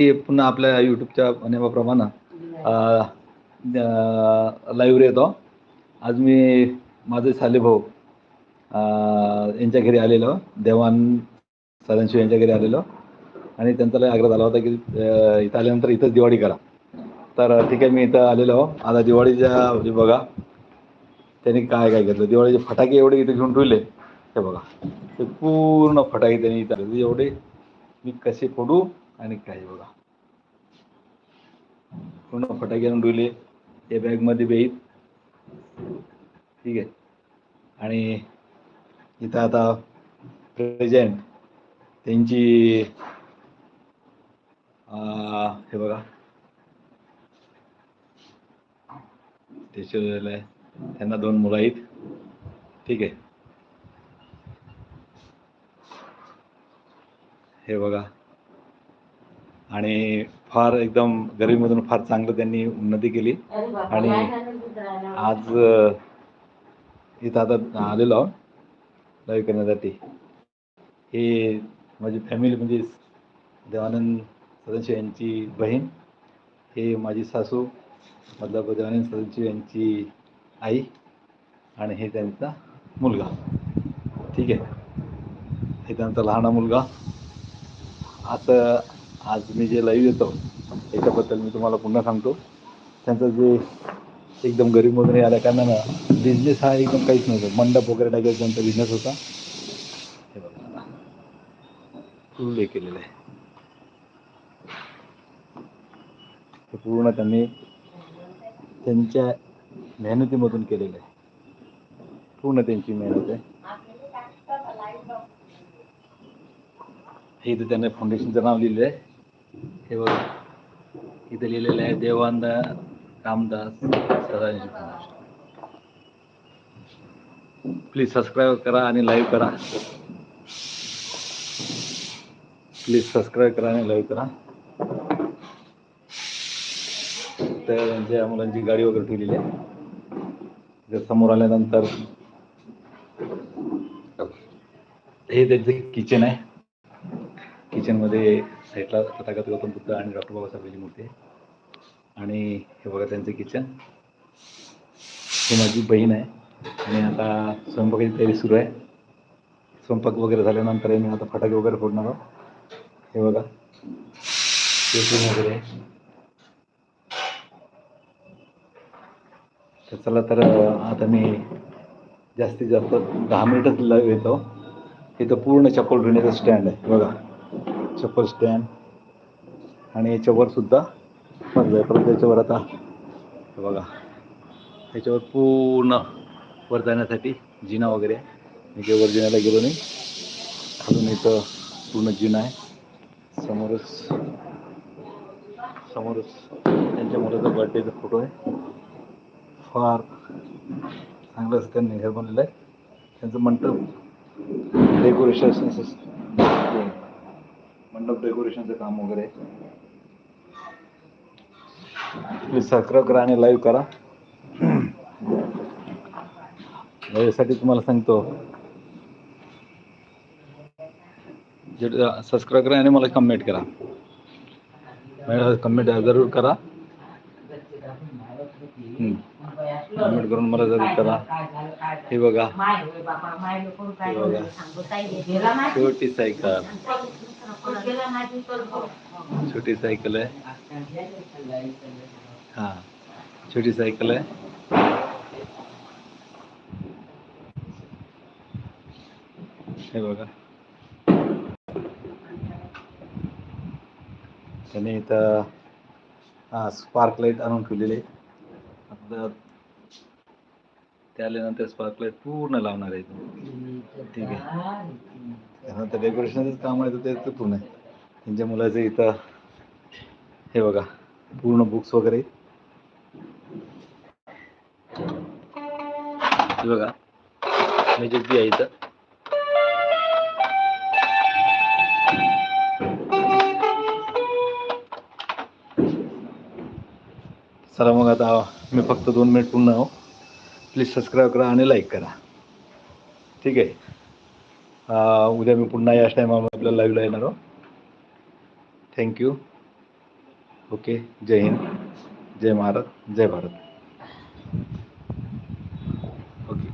हे पुन्हा आपल्या यूट्यूबच्या नियमाप्रमाणे लाईव्ह येतो. आज मी माझे साले भाऊ यांच्या घरी आलेलो. देवान सदाशिव यांच्या घरी आलेलो. आणि त्यांचा लय आग्रह झाला होता की इथं आल्यानंतर इथंच दिवाळी करा. तर ठीक आहे मी इथं आलेलो. आता दिवाळीच्या म्हणजे बघा त्यांनी काय काय घेतलं? दिवाळीचे फटाके एवढे इथे घेऊन ठेवले. हे बघा ते पूर्ण फटाके त्यांनी इथं आणले. एवढे मी कसे फोडू? आणि काही बघा. पूर्ण फटाके आणून ठेवले हे बॅगमध्ये बेईत ठीक आहे. आणि इथं आता प्रेझेंट त्यांची हे बघा. ते आहे. त्यांना दोन मुलं आहेत. ठीक आहे. हे बघा. आणि फार एकदम गरिबीमधून फार चांगलं त्यांनी उन्नती केली. आणि आज इथं आता आलेलो आहोत लाईव्ह करण्यासाठी. हे माझी फॅमिली म्हणजे देवानंद सदाशिव यांची बहीण हे माझी सासू मतलब देवानंद सदाशिव यांची आई आणि हे त्यांचा मुलगा. ठीक आहे? हे त्यांचा लहान मुलगा. असं आज मी जे लाईव्ह येतो याच्याबद्दल मी तुम्हाला पुन्हा सांगतो. त्यांचं जे एकदम गरीब वगैरे आल्या कारणानं बिझनेस हा एकदम काहीच नव्हतं. मंडप वगैरे टाकायचा त्यांचा बिझनेस होता. हे बघा. फुल हे केलेलं आहे. हे पूर्ण त्यांनी त्यांच्या मेहनतीमधून केलेलं आहे. पूर्ण त्यांची मेहनत आहे. हे इथं त्यांनी फाउंडेशनचं नाव लिहिलं आहे. हे बघ. इथं लिहिलेलं आहे देवानंद रामदास सदाशिव प्लीज सबस्क्राईब करा आणि लाईव्ह करा. प्लीज सबस्क्राईब करा आणि लाईव्ह करा. तर त्यांच्या मुलांची गाडी वगैरे ठेवलेली आहे जर समोर आल्यानंतर हे त्यांचं किचन आहे. किचनमध्ये साईडला तथागत गौतम बुद्ध आणि डॉक्टर बाबासाहेबांची मूर्ती आहे. आणि हे बघा त्यांचं किचन. ही माझी बहीण आहे. आणि आता स्वयंपाकाची तयारी सुरू आहे. स्वयंपाक वगैरे झाल्यानंतर मी आता फटाके वगैरे फोडणार आहोत. हे बघा. केसिंग वगैरे. तर चला तर आता मी जास्तीत जास्त दहा मिनिटच लाईव्ह येतो इथं. पूर्ण चप्पल धुण्याचं स्टँड आहे. बघा. चप्पल स्टँड आणि याच्यावर सुद्धा मजला आहे. परत त्याच्यावर आता बघा. याच्यावर पूर्ण वर जाण्यासाठी जिना वगैरे आहे. मी काही वर जिन्याला गेलो नाही. खालून इथं पूर्ण जिना आहे. समोरच समोरच त्यांच्या मुलाचा बर्थडेचा फोटो आहे. फार चांगलं असं त्यांनी हे बनलेलं आहे. त्यांचं मंडप डेकोरेशन मंडप डेकोरेशनचं काम वगैरे. प्लीज सबस्क्राईब करा आणि लाईव्ह करा. यासाठी तुम्हाला सांगतो. सबस्क्राईब करा आणि मला कमेंट करा. कमेंट जरूर करा. कमेंट करून मला जरूर करा. हे बघा. शेवटी सायकल. छोटी सायकल आहे. हा छोटी सायकल आहे. हे बघा. त्याने इथं स्पार्क लाइट आणून ठेवलेले. ते आल्यानंतर स्पार्क लाइट पूर्ण लावणार आहे ठीक आहे. त्यानंतर डेकोरेशनच काम आहे तर ते तर पूर्ण आहे. त्यांच्या मुलाचं इथं हे बघा पूर्ण बुक्स वगैरे. हे बघा मेजेस बी आहे इथं. चला मग आता मी फक्त दोन मिनिट पुन्हा आहो. प्लीज सबस्क्राईब करा आणि लाईक करा. ठीक आहे? उद्या मी पुन्हा याच टायमाला आपल्याला लाईव्हला येणार आहो. थँक्यू ओके जय हिंद जय महाराज जय भारत. ओके